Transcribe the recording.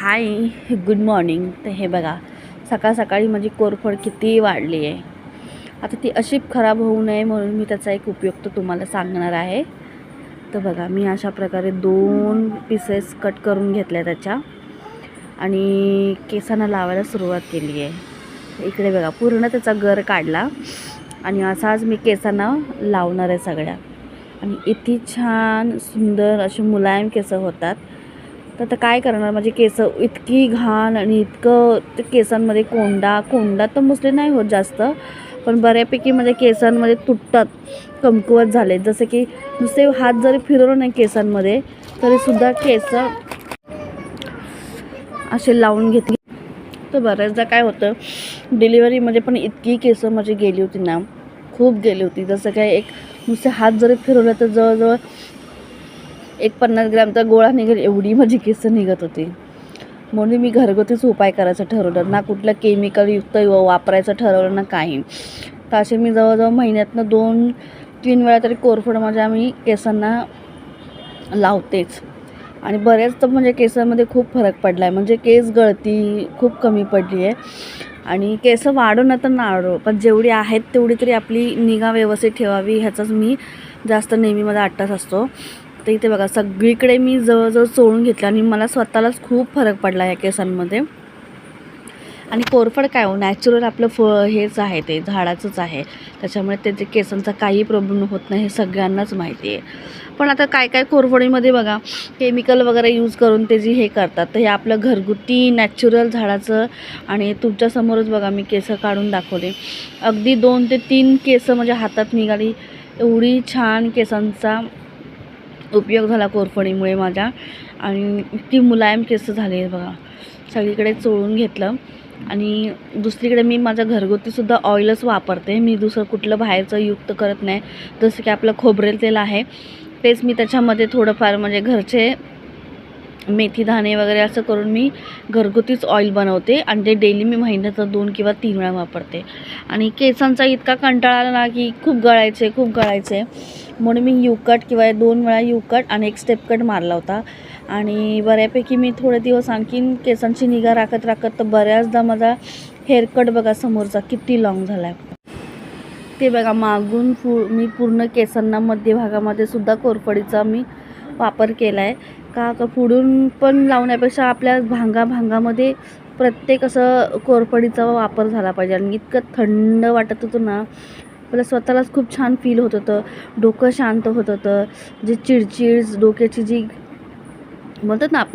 Hi good morning. तर हे बघा सकाळ सकाळी माझी कोरफड किती वाढली आहे. आता ती अशी खराब होऊ नये म्हणून मी त्याचा एक उपयोग तर तुम्हाला सांगणार आहे. तर बघा मी अशा प्रकारे दोन पीसेस कट करून घेतल्या त्याच्या. आणि केसांना लावायला सुरुवात केली आहे. इकडे बघा पूर्ण त्याचा गर काढला. आणि असाच मी केसांना लावणार आहे सगळ्या. आणि इतकी छान सुंदर असे मुलायम केसं होतात. तर आता काय करणार? माझे केसं इतकी घाण आणि इतकं ते केसांमध्ये कोंडा कोंडा तर मुसले नाही होत जास्त पण बऱ्यापैकी माझ्या केसांमध्ये तुटतात कमकुवत झाले. जसं की नुसते हात जरी फिरवलं नाही केसांमध्ये तरीसुद्धा केस असे लावून घेतली. तर बऱ्याचदा काय होतं डिलिव्हरीमध्ये पण इतकी केसं माझी गेली होती ना खूप गेली होती. जसं काय एक नुसते हात जरी फिरवलं तर जवळजवळ एक पन्नास ग्रॅमचा गोळा निघेल एवढी माझी केस निघत होती. म्हणून मी घरगुतीच उपाय करायचं ठरवलं. ना कुठलं केमिकलयुक्त वापरायचं ठरवलं ना काही. तर असे मी जवळजवळ महिन्यातनं दोन तीन वेळा तरी कोरफड माझ्या आम्ही केसांना लावतेच. आणि बऱ्याच तर म्हणजे केसांमध्ये खूप फरक पडला आहे म्हणजे केस गळती खूप कमी पडली आहे आणि केस वाढो ना तर नाडो पण जेवढी आहेत तेवढी तरी आपली निगा व्यवस्थित ठेवावी ह्याचाच मी जास्त नेहमी माझा अट्टास असतो. तर इथे बघा सगळीकडे मी जवळजवळ चोळून घेतलं आणि मला स्वतःलाच खूप फरक पडला या केसांमध्ये. आणि कोरफड काय हो नॅचरल आपलं फ हेच आहे ते झाडाचंच आहे. त्याच्यामुळे त्याचे केसांचा काही प्रॉब्लेम होत नाही हे सगळ्यांनाच माहिती आहे. पण आता काय काय कोरफडीमध्ये बघा केमिकल वगैरे यूज करून ते जी हे करतात तर हे आपलं घरगुती नॅचरल झाडाचं आणि तुमच्यासमोरच बघा मी केसं काढून दाखवले अगदी दोन ते तीन केसं म्हणजे हातात निघाली. एवढी छान केसांचा उपयोग झाला कोरफडीमुळे माझ्या. आणि ती मुलायम केस झाली बघा. सगळीकडे चोळून घेतलं. आणि दुसरीकडे मी माझ्या घरगुतीसुद्धा ऑइलच वापरते. मी दुसरं कुठलं बाहेरचं युक्त करत नाही. जसं की आपलं खोबरेल तेल आहे. तेच मी त्याच्यामध्ये थोडंफार म्हणजे घरचे मेथी दाणे वगैरे असं करून मी घरगुतीच ऑइल बनवते आणि ते डेली मी महिन्याचं दोन किंवा तीन वेळा वापरते. आणि केसांचा इतका कंटाळा आला ना की खूप गळायचे खूप गळायचे. म्हणून मी यू कट किंवा दोन वेळा यू कट आणि एक स्टेप कट मारला होता. आणि बऱ्यापैकी मी थोडे दिवस आणखीन केसांची निगा राखत राखत तर बऱ्याचदा माझा हेअरकट बघा समोरचा किती लॉंग झाला आहे ते बघा मागून फु मी पूर्ण केसांना मध्यभागामध्ये सुद्धा कोरफडीचा मी वापर केला आहे का? का पुढून पण लावण्यापेक्षा आपल्या भांगा भांगामध्ये प्रत्येक असं कोरफडीचा वापर झाला पाहिजे. आणि इतकं थंड वाटत होतं ना मला स्वतःलाच खूप छान फील होत होतं. डोकं शांत होत होतं. जे चिडचिड डोक्याची जी म्हणतात ना आपली